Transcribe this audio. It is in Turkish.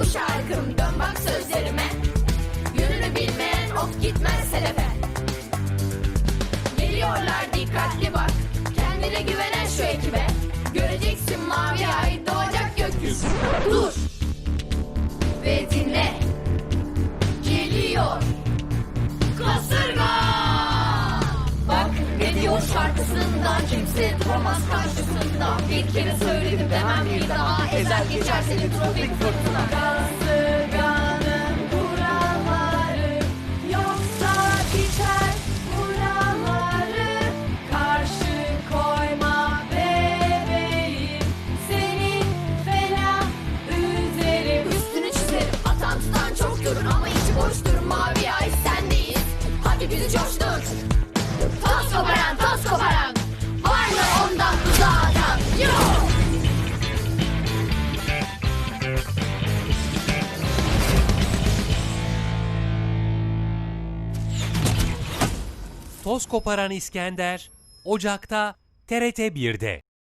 bu şarkım. Dön bak sözlerime. Yönünü bilmeyen ok gitmez hedefe Geliyorlar dikkatli bak. Kendine güvenen şu ekibe. Göreceksin mavi ay doğacak gökyüzü. Dur ne diyor şarkısında Kimse duramaz karşısında. Bir kere söyledim demem bir daha. Ezer geçer seni tropik fırtına. Kasırganın kuralları Yoksa biter buraları. Karşı koyma bebeğim Seni fena üzerim. Üstünü çizerim çok görür Ama içi boştur mavi ay sendeyiz. Hadi bizi coştur Toz koparan İskender Ocak'ta TRT 1'de.